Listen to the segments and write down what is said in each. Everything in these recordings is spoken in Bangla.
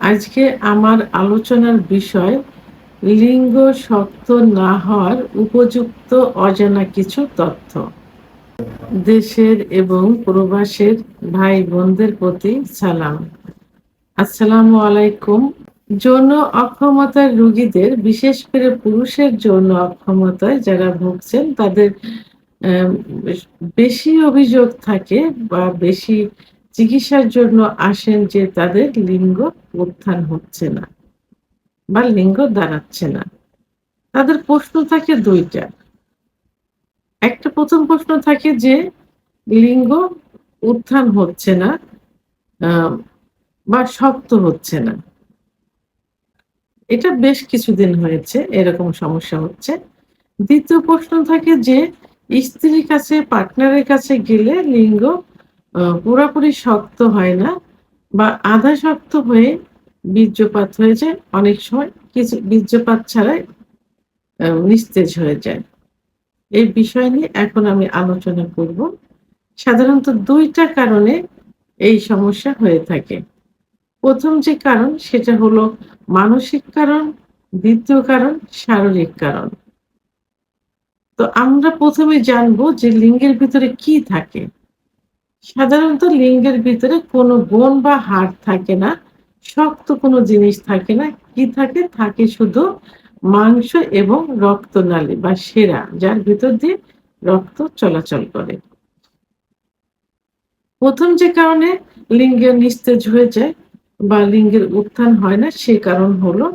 আজকে আমার আলোচনার বিষয়, লিঙ্গ শক্ত না হওয়ার উপযুক্ত অজানা কিছু তথ্য। দেশের এবং প্রবাসের ভাই বোনদের প্রতি সালাম। আসসালামু আলাইকুম। যৌন অক্ষমতার রুগীদের, বিশেষ করে পুরুষের যৌন অক্ষমতায় যারা ভুগছেন, তাদের বেশি অভিযোগ থাকে বা বেশি চিকিৎসার জন্য আসেন যে তাদের লিঙ্গ উত্থান হচ্ছে না বা লিঙ্গ দাঁড়াচ্ছে না। তাদের প্রশ্ন থাকে দুইটা। একটা প্রথম প্রশ্ন থাকে যে লিঙ্গ উত্থান হচ্ছে না বা শক্ত হচ্ছে না। এটা বেশ কিছুদিন হয়েছে, এরকম সমস্যা হচ্ছে। দ্বিতীয় প্রশ্ন থাকে যে স্ত্রীর কাছে পার্টনারের কাছে গেলে লিঙ্গ পুরোপুরি শক্ত হয় না বা আধা শক্ত হয়ে বীর্যপাত হয়ে যায়। অনেক সময় কিছু বীর্যপাত ছাড়াই নিস্তেজ হয়ে যায়। এই বিষয় নিয়ে এখন আমি আলোচনা করব। সাধারণত দুইটা কারণে এই সমস্যা হয়ে থাকে। প্রথম যে কারণ, সেটা হলো মানসিক কারণ, দ্বিতীয় কারণ, শারীরিক কারণ। তো আমরা প্রথমে জানব যে লিঙ্গের ভিতরে কি থাকে। সাধারণত লিঙ্গের ভিতরে কোনো বোন বা হাড় থাকে না, শক্ত কোনো জিনিস থাকে না, কি থাকে? থাকে শুধু মাংস এবং রক্তনালী বা সেরা, যার ভিতর দিয়ে রক্ত চলাচল করে। প্রথম যে কারণে লিঙ্গের নিস্তেজ হয়ে যায় বা লিঙ্গের উত্থান হয় না, সে কারণ হলো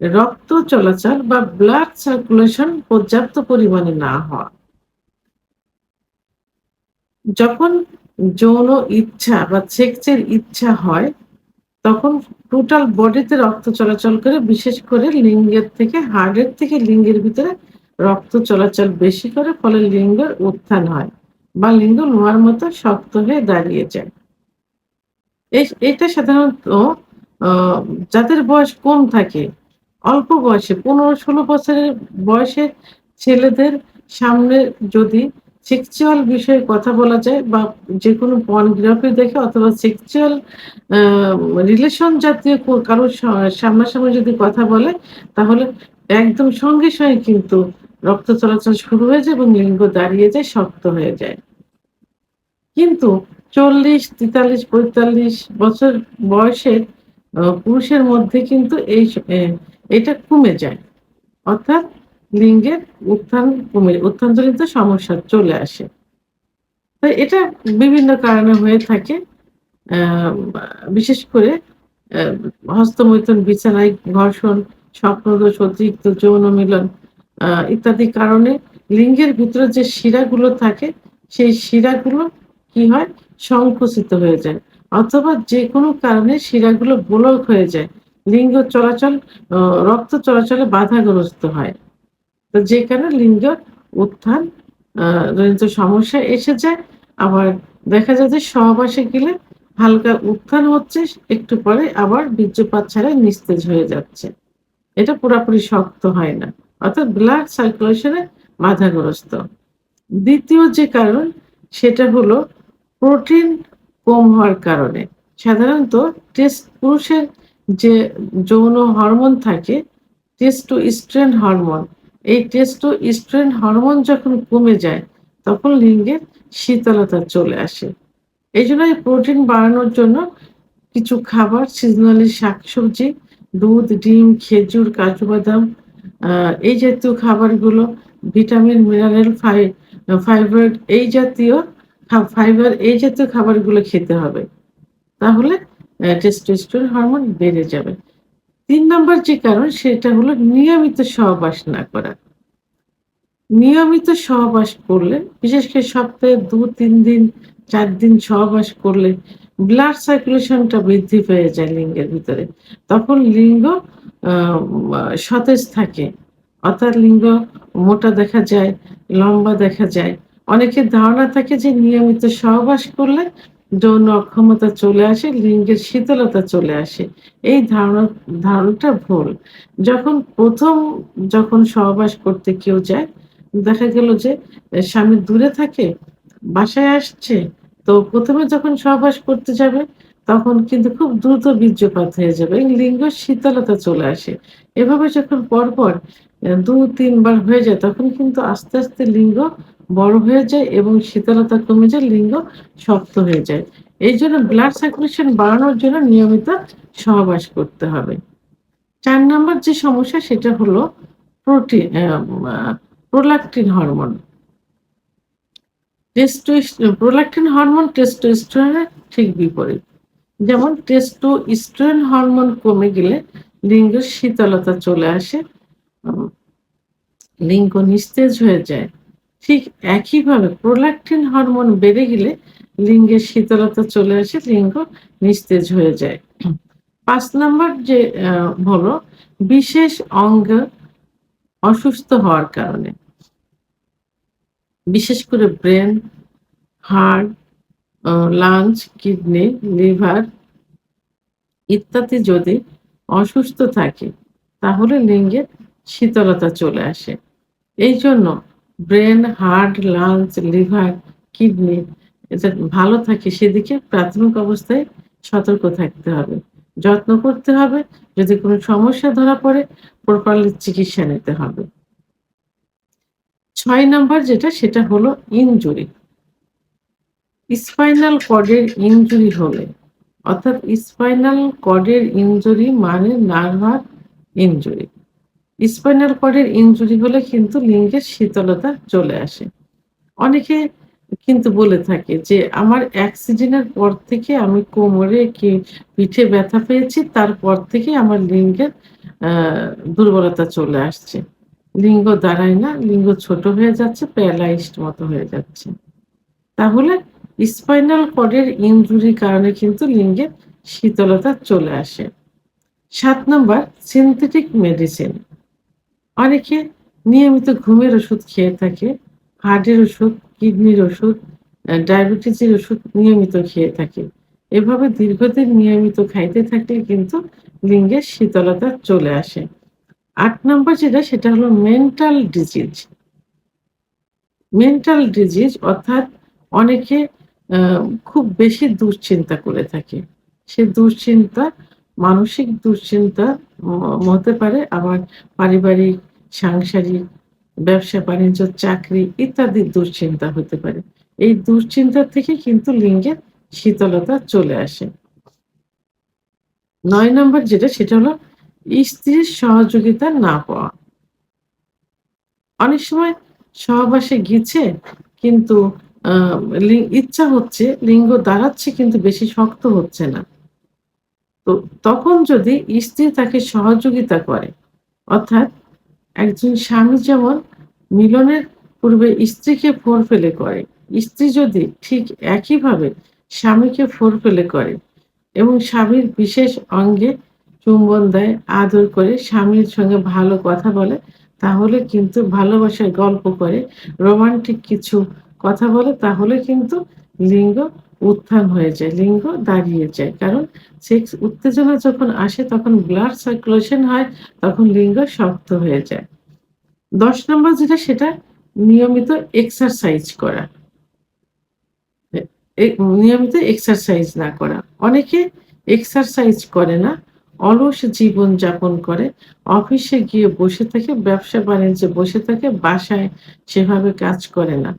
রক্ত চলাচল বা ব্লাড সার্কুলেশন পর্যাপ্ত পরিমাণে না হওয়া। যখন যৌন ইচ্ছা বা সেক্সের ইচ্ছা হয়, তখন টোটাল বডিতে রক্ত চলাচল করে, বিশেষ করে লিঙ্গের থেকে হার্টের থেকে লিঙ্গের ভিতরে রক্ত চলাচল বেশি করে, ফলে লিঙ্গের উত্থান হয় বা লিঙ্গ লোহার মতো শক্ত হয়ে দাঁড়িয়ে যায়। এটা সাধারণত যাদের বয়স কম থাকে, অল্প বয়সে, পনেরো ষোলো বছরের বয়সের ছেলেদের সামনে যদি সেক্সুয়াল বিষয়ে কথা বলা যায় বা যে কোনো পর্নোগ্রাফি দেখে অথবা সেক্সুয়াল রিলেশন জাতীয় কারোর সামনাসামনি যদি কথা বলে, তাহলে একদম সঙ্গে সঙ্গে কিন্তু রক্ত চলাচল শুরু হয়ে যায় এবং লিঙ্গ দাঁড়িয়ে যায়, শক্ত হয়ে যায়। কিন্তু চল্লিশ, তেতাল্লিশ, পঁয়তাল্লিশ বছর বয়সের পুরুষের মধ্যে কিন্তু এই এটা কমে যায়। অর্থাৎ লিঙ্গের উত্থান কমে, উত্থানজনিত সমস্যা চলে আসে। তো এটা বিভিন্ন কারণে হয়ে থাকে। বিশেষ করে হস্তমৈথুন, বিছানায় ঘর্ষণ, স্বপ্নদোষ, অতিরিক্ত যৌন মিলন ইত্যাদি কারণে লিঙ্গের ভিতরে যে শিরাগুলো থাকে, সেই শিরাগুলো কি হয়? সংকুচিত হয়ে যায়। অথবা যে কোনো কারণে শিরাগুলো ব্লক হয়ে যায়। লিঙ্গ চলাচল রক্ত চলাচলে বাধাগ্রস্ত হয়। তো যে কারণে লিঙ্গ উত্থান জনিত সমস্যা এসে যায়, আবার দেখা যায় যে সহবাসে গেলে হালকা উত্থান হচ্ছে, একটু পরে আবার বীর্যপাত ছাড়া নিস্তেজ হয়ে যাচ্ছে। এটা পুরোপুরি শক্ত হয় না, অর্থাৎ ব্লাড সার্কুলেশনে বাধাগ্রস্ত। দ্বিতীয় যে কারণ, সেটা হলো প্রোটিন কম হওয়ার কারণে। সাধারণত টেস্ট পুরুষের যে যৌন হরমোন থাকে টেস্টোস্টেরন হরমোন এই টেস্টোস্টেরন হরমোন যখন কমে যায়, তখন লিঙ্গের শীতলতা চলে আসে। এই জন্য এই প্রোটিন বাড়ানোর জন্য কিছু খাবার সিজনালি শাকসবজি, দুধ, ডিম, খেজুর, কাজু বাদাম এই জাতীয় খাবারগুলো ভিটামিন মিনারেল ফাই ফাইবার এই জাতীয় ফাইবার এই জাতীয় খাবারগুলো খেতে হবে। তাহলে টেস্টোস্টেরন হরমোন বেড়ে যাবে। তিন নম্বর যে কারণ, সেটা হলো নিয়মিত সহবাস না করা। নিয়মিত সহবাস করলে, বিশেষ করে সপ্তাহে দু, তিন দিন, চার দিন সহবাস করলে ব্লাড সার্কুলেশনটা বৃদ্ধি পেয়ে যায় লিঙ্গের ভিতরে। তখন লিঙ্গ সতেজ থাকে। অর্থাৎ লিঙ্গ মোটা দেখা যায়, লম্বা দেখা যায়। অনেকের ধারণা থাকে যে নিয়মিত সহবাস করলে যৌন অক্ষমতা চলে আসে, লিঙ্গের শীতলতা চলে আসে। এই ধারণা, ধারণাটা ভুল। যখন প্রথম যখন সহবাস করতে কেউ যায়, দেখা গেল যে স্বামী দূরে থাকে, বাসায় আসছে, তো প্রথমে যখন সহবাস করতে যাবে, তখন কিন্তু খুব দ্রুত বীর্যপাত হয়ে যাবে লিঙ্গ শীতলতা চলে আসে। এভাবে যখন পরপর দু, তিনবার হয়ে যায়, তখন কিন্তু আস্তে আস্তে লিঙ্গ বড় হয়ে যায় এবং শীতলতা কমে যায়, লিঙ্গ শক্ত হয়ে যায়। এই জন্য ব্লাড সার্কুলেশন বাড়ানোর জন্য নিয়মিত সহবাস করতে হবে। চার নম্বর যে সমস্যা, সেটা হলো protein prolactin hormone prolactin hormone টেস্টোস্টেরনের ঠিক বিপরীত। যেমন টেস্টোস্টেরন হরমোন কমে গেলে লিঙ্গের শীতলতা চলে আসে লিঙ্গ নিস্তেজ হয়ে যায়। ঠিক একইভাবে প্রোলাকটিন হরমোন বেড়ে গেলে লিঙ্গের শীতলতা চলে আসে, লিঙ্গ নিস্তেজ হয়ে যায়। পাঁচ নম্বর যে হলো বিশেষ অঙ্গ অসুস্থ হওয়ার কারণে। বিশেষ করে brain heart lungs kidney, liver ইত্যাদি যদি অসুস্থ থাকে, তাহলে লিঙ্গের শীতলতা চলে আসে। এই জন্য brain, heart lungs liver, kidney এটা ভালো থাকে সেদিকে প্রাথমিক অবস্থায় সতর্ক থাকতে হবে। যত্ন করতে হবে, যদি কোনো সমস্যা ধরা পড়ে প্রপারলি চিকিৎসা নিতে হবে। ছয় নম্বর যেটা, সেটা হলো ইনজুরি স্পাইনাল কর্ডের ইনজুরি হলে, অর্থাৎ স্পাইনাল কর্ডের ইনজুরি মানে নার্ভার ইনজুরি স্পাইনাল কর্ডের ইনজুরি হলে কিন্তু লিঙ্গের শীতলতা চলে আসে। অনেকে কিন্তু বলে থাকে যে, আমার অ্যাক্সিডেন্টের পর থেকে আমি কোমরে কি পিঠে ব্যথা পেয়েছি? তারপর থেকে আমার লিঙ্গের দুর্বলতা চলে আসছে। লিঙ্গ দাঁড়ায় না, লিঙ্গ ছোট হয়ে যাচ্ছে প্যারালাইজড মতো হয়ে যাচ্ছে। তাহলে স্পাইনাল কর্ডের ইনজুরির কারণে কিন্তু লিঙ্গের শীতলতা চলে আসে। সাত নম্বর সিনথেটিক মেডিসিন অনেকে নিয়মিত ঘুমের ওষুধ খেয়ে থাকে হার্টের ওষুধ কিডনির ওষুধ ডায়াবেটিসের ওষুধ নিয়মিত খেয়ে থাকে। এভাবে দীর্ঘদিন নিয়মিত খাইতে থাকলে কিন্তু লিঙ্গের শীতলতা চলে আসে। আট নম্বর যেটা, সেটা হলো মেন্টাল ডিজিজ মেন্টাল ডিজিজ অর্থাৎ অনেকে খুব বেশি দুশ্চিন্তা করে থাকে। সে দুশ্চিন্তা মানসিক দুশ্চিন্তা হতে পারে, আবার পারিবারিক, সাংসারিক, ব্যবসা, বাণিজ্য, চাকরি ইত্যাদি দুশ্চিন্তা হতে পারে। এই দুশ্চিন্তা থেকে কিন্তু লিঙ্গের শীতলতা চলে আসে। নয় নম্বর যেটা, সেটা হলো স্ত্রীর সহযোগিতা না পাওয়া। অনেক সময় সহবাসে গিয়েছে, কিন্তু ইচ্ছা হচ্ছে, লিঙ্গ দাঁড়াচ্ছে, কিন্তু বেশি শক্ত হচ্ছে না। তো তখন যদি স্ত্রী তাকে সহযোগিতা করে, অর্থাৎ একজন স্বামী যেমন মিলনের পূর্বে স্ত্রীকে ফোর ফেলে করে, স্ত্রী যদি ঠিক একইভাবে স্বামীকে ফোর ফেলে করে এবং স্বামীর বিশেষ অঙ্গে চুম্বন দেয়, আদর করে, স্বামীর সঙ্গে ভালো কথা বলে, তাহলে কিন্তু ভালোবাসার গল্প করে, রোমান্টিক কিছু কথা বলে, তাহলে কিন্তু লিঙ্গ উত্থান হয়ে যায়, লিঙ্গ দাঁড়িয়ে যায়। কারণ সেক্স উত্তেজনা যখন আসে, তখন ব্লাড সার্কুলেশন হয়, তখন লিঙ্গ শক্ত হয়ে যায়। দশ নম্বর যেটা, সেটা নিয়মিত এক্সারসাইজ করা। নিয়মিত এক্সারসাইজ না করা। অনেকে এক্সারসাইজ করে না, অলস জীবন যাপন করে। অফিসে গিয়ে বসে থাকে, ব্যবসা বাণিজ্যে বসে থাকে, বাসায় সেভাবে কাজ করে না।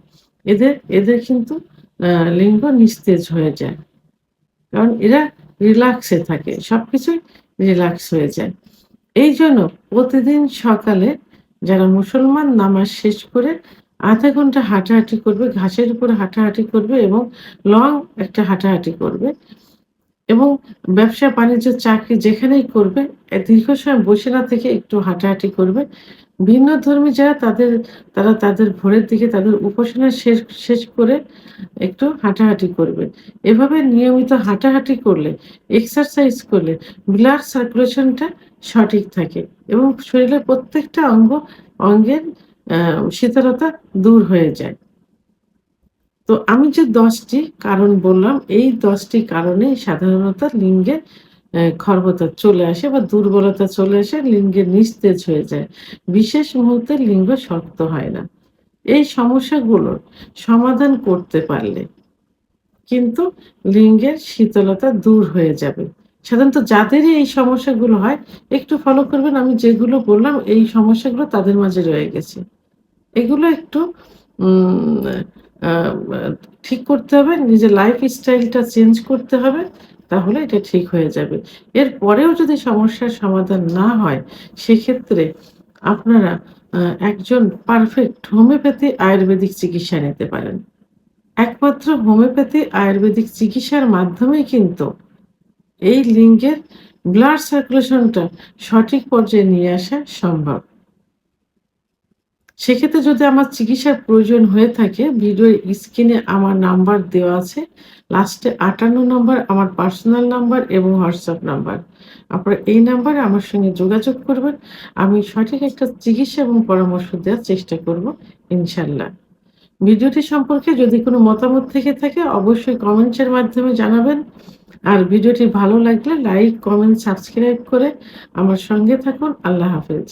এদের এদের কিন্তু লিঙ্গ নিস্তেজ হয়ে যায়। কারণ এরা রিল্যাক্সে থাকে সবকিছুই রিল্যাক্স হয়ে যায়। এই জন্য প্রতিদিন সকালে যারা মুসলমান নামাজ শেষ করে আধা ঘণ্টা হাঁটাহাঁটি করবে, ঘাসের উপর হাঁটাহাঁটি করবে এবং লং একটা হাঁটাহাঁটি করবে এবং ব্যবসা বাণিজ্য চাকরি যেখানেই করবে দীর্ঘ সময় বসে না থেকে একটু হাঁটাহাঁটি করবে। ভিন্ন ধর্মী যারা তাদের, তারা তাদের ভোরের দিকে তাদের উপাসনা শেষ শেষ করে একটু হাঁটাহাঁটি করবে। এভাবে নিয়মিত হাঁটাহাঁটি করলে এক্সারসাইজ করলে ব্লাড সার্কুলেশনটা সঠিক থাকে এবং শরীরের প্রত্যেকটা অঙ্গ, অঙ্গের শীতলতা দূর হয়ে যায়। তো আমি যে দশটি কারণ বললাম, এই দশটি কারণে সাধারণত লিঙ্গের খর্বতা চলে আসে বা দুর্বলতা চলে আসে লিঙ্গের নিস্তেজ হয়ে যায় বিশেষ মুহূর্তে লিঙ্গ শক্ত হয় না এই সমস্যাগুলোর সমাধান করতে পারলে কিন্তু লিঙ্গের শীতলতা দূর হয়ে যাবে। সাধারণত যাদেরই এই সমস্যাগুলো হয়, একটু ফলো করবেন আমি যেগুলো বললাম, এই সমস্যাগুলো তাদের মাঝে রয়ে গেছে। এগুলো একটু ঠিক করতে হবে, নিজের লাইফ স্টাইলটা চেঞ্জ করতে হবে, তাহলে এটা ঠিক হয়ে যাবে। এরপরেও যদি সমস্যার সমাধান না হয়, সেক্ষেত্রে আপনারা একজন পারফেক্ট হোমিওপ্যাথি আয়ুর্বেদিক চিকিৎসা নিতে পারেন। একমাত্র হোমিওপ্যাথি আয়ুর্বেদিক চিকিৎসার মাধ্যমেই কিন্তু এই লিঙ্গের ব্লাড সার্কুলেশনটা সঠিক পর্যায়ে নিয়ে আসা সম্ভব। সেক্ষেত্রে যদি আমার চিকিৎসার প্রয়োজন হয়ে থাকে, ভিডিওর স্ক্রিনে আমার নাম্বার দেওয়া আছে। লাস্টে ৫৮ নম্বর আমার পার্সোনাল নাম্বার এবং হোয়াটসঅ্যাপ নাম্বার। আপনারা এই নাম্বারে আমার সঙ্গে যোগাযোগ করবেন। আমি সঠিক একটা চিকিৎসা এবং পরামর্শ দেওয়ার চেষ্টা করব ইনশাল্লাহ ভিডিওটি সম্পর্কে যদি কোনো মতামত থেকে থাকে অবশ্যই কমেন্টসের মাধ্যমে জানাবেন। আর ভিডিওটি ভালো লাগলে লাইক, কমেন্ট, সাবস্ক্রাইব করে আমার সঙ্গে থাকুন। আল্লাহ হাফেজ।